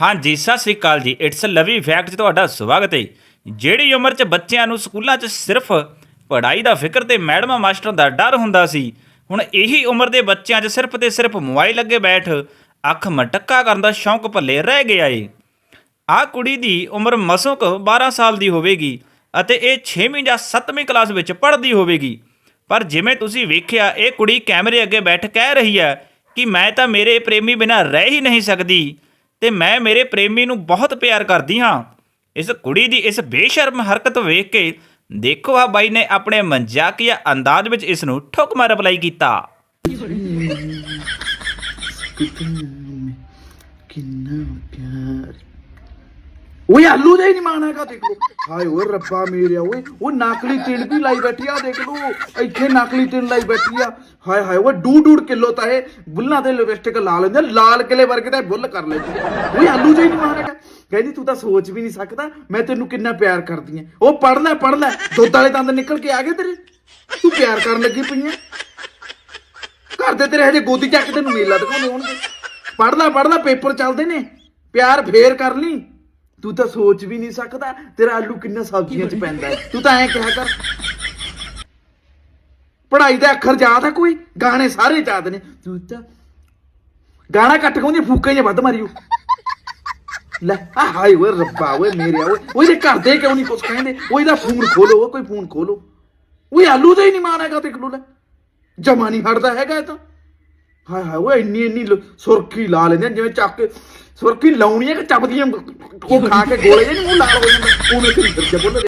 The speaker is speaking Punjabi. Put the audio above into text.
ਹਾਂਜੀ, ਸਤਿ ਸ੍ਰੀ ਅਕਾਲ ਜੀ। ਇਟਸ ਲਵੀ ਫੈਕਟ 'ਚ ਤੁਹਾਡਾ ਸਵਾਗਤ ਹੈ ਜਿਹੜੀ ਉਮਰ 'ਚ ਬੱਚਿਆਂ ਨੂੰ ਸਕੂਲਾਂ 'ਚ ਸਿਰਫ ਪੜ੍ਹਾਈ ਦਾ ਫਿਕਰ ਤੇ ਮੈਡਮਾਂ ਮਾਸਟਰਾਂ ਦਾ ਡਰ ਹੁੰਦਾ ਸੀ, ਹੁਣ ਇਹੀ ਉਮਰ ਦੇ ਬੱਚਿਆਂ 'ਚ ਸਿਰਫ ਤੇ ਸਿਰਫ ਮੋਬਾਈਲ ਅੱਗੇ ਬੈਠ ਅੱਖ ਮਟੱਕਾ ਕਰਨ ਦਾ ਸ਼ੌਂਕ ਭੱਲੇ ਰਹਿ ਗਿਆ ਏ। ਆਹ ਕੁੜੀ ਦੀ ਉਮਰ ਮਸੋਂ ਕੁ 12 ਸਾਲ ਦੀ ਹੋਵੇਗੀ ਅਤੇ ਇਹ 6ਵੀਂ ਜਾਂ 7ਵੀਂ ਕਲਾਸ ਵਿੱਚ ਪੜ੍ਹਦੀ ਹੋਵੇਗੀ। ਪਰ ਜਿਵੇਂ ਤੁਸੀਂ ਵੇਖਿਆ, ਇਹ ਕੁੜੀ ਕੈਮਰੇ ਅੱਗੇ ਬੈਠ ਕਹਿ ਰਹੀ ਹੈ ਕਿ ਮੈਂ ਤਾਂ ਮੇਰੇ ਪ੍ਰੇਮੀ ਬਿਨਾਂ ਰਹਿ ਹੀ ਨਹੀਂ ਸਕਦੀ। ਤੇ ਮੈਂ ਮੇਰੇ ਪ੍ਰੇਮੀ ਨੂੰ ਬਹੁਤ ਪਿਆਰ ਕਰਦੀ ਹਾਂ। ਇਸ ਕੁੜੀ ਦੀ ਇਸ ਬੇਸ਼ਰਮ ਹਰਕਤ ਵੇਖ ਕੇ ਦੇਖੋ ਆ ਬਾਈ ਨੇ ਆਪਣੇ ਮਜ਼ਾਕੀਆ ਅੰਦਾਜ਼ ਵਿੱਚ ਇਸ ਨੂੰ ਠੁਕਮਾ ਰਿਪਲਾਈ ਕੀਤਾ। ਕਿੰਨਾ ਪਿਆਰ ਓਏ ਆਲੂ ਦਾ ਹੀ ਨਹੀਂ ਮਾਣ ਹੈਗਾ, ਦੇਖ ਲੋ ਹਾਏ ਓਏ ਰੱਬਾ ਮੇਰਿਆ ਓਏ ਉਹ ਨਕਲੀ ਤਿਲ ਵੀ ਲਾਈ ਬੈਠੀ ਆ, ਦੇਖ ਲੋ ਇੱਥੇ ਨਕਲੀ ਤਿਲ ਲਾਈ ਬੈਠੀ ਆ। ਹਾਏ ਹਾਏ ਓਏ ਡੂ ਡੂੜ ਕਿਲੋ ਤਾਂ ਇਹ ਬੁੱਲਾਂ ਤੇ ਲਿਪਸਟਿਕ ਲਾ ਲੈਂਦੇ ਲਾਲ ਕਿਲੇ ਵਰਗੇ ਤਾਂ ਬੁੱਲ ਕਰ ਲੈਂਦੀ ਓਏ ਆਲੂ ਦਾ ਹੀ ਨਹੀਂ ਮਾਣ ਹੈਗਾ। ਕਹਿੰਦੀ ਤੂੰ ਤਾਂ ਸੋਚ ਵੀ ਨਹੀਂ ਸਕਦਾ, ਮੈਂ ਤੈਨੂੰ ਕਿੰਨਾ ਪਿਆਰ ਕਰਦੀ ਆ। ਉਹ ਪੜ ਲੈ ਪੜ ਲੈ, ਦੁੱਧ ਵਾਲੇ ਦੰਦ ਨਿਕਲ ਕੇ ਆ ਗਏ ਤੇਰੇ। ਤੂੰ ਪਿਆਰ ਕਰਨ ਲੱਗੀ ਪਈ ਆ। ਘਰ ਦੇ ਤੇਰੇ ਹਜੇ ਗੋਦੀ ਚੱਕ ਤੈਨੂੰ ਮੇਲਾ ਦਿਖਾਉਂਦੇ ਹੋਣਗੇ। ਪੜ ਲੈ ਪੜ ਲੈ, ਪੇਪਰ ਚੱਲਦੇ ਨੇ। ਪਿਆਰ ਫੇਰ ਕਰ ਲਈ। ਤੂੰ ਤਾਂ ਸੋਚ ਵੀ ਨਹੀਂ ਸਕਦਾ ਤੇਰਾ ਆਲੂ ਕਿੰਨਾ ਸਬਜ਼ੀਆਂ 'ਚ ਪੈਂਦਾ ਹੈ। ਤੂੰ ਤਾਂ ਐਂ ਕਿਹਾ ਕਰ। ਪੜ੍ਹਾਈ ਦਾ ਅੱਖਰ ਯਾਦ ਆ ਕੋਈ? ਗਾਣੇ ਸਾਰੇ ਯਾਦ ਨੇ। ਤੂੰ ਤਾਂ ਗਾਣਾ ਕੱਟ ਕਹਿੰਦੀ ਫੂਕੇ ਜੇ ਵੱਧ ਮਾਰਿਓ ਲੈ ਆ ਹਾਏ ਓਏ ਰੱਬਾ ਓਏ ਮੇਰੇ ਓਏ ਓਏ ਦੇ ਘਰ ਦੇ ਕਿਉਂ ਨਹੀਂ ਕੁਛ ਕਹਿੰਦੇ? ਓਏ ਦਾ ਫੋਨ ਖੋਲੋ ਓਏ ਕੋਈ ਫੋਨ ਖੋਲੋ। ਓਏ ਆਲੂ ਦਾ ਹੀ ਨਹੀਂ ਮਾਨ ਹੈਗਾ ਦੇਖ ਲੋ ਲੈ। ਜਮਾ ਨਹੀਂ ਹਟਦਾ ਹੈਗਾ ਇਹ ਤਾਂ। ਹਾਏ ਹਾਏ ਓਏ ਇੰਨੀ ਇੰਨੀ ਲ- ਸੁਰਖੀ ਲਾ ਲੈਂਦੇ ਆ ਜਿਵੇਂ ਚੱਕ ਕੇ ਸੁਰਖੀ ਲਾਉਣੀ ਹੈ ਕਿ ਚੱਬਦੀਆਂ ਉਹ ਖਾ ਕੇ ਗੋਲੇ ਜਿਹੇ ਨੀ ਮੂੰਹ ਲਾਲ ਹੋ ਜਾਂਦਾ ਉਵੇਂ ਕਰੀ ਫਿਰ ਬੋਲ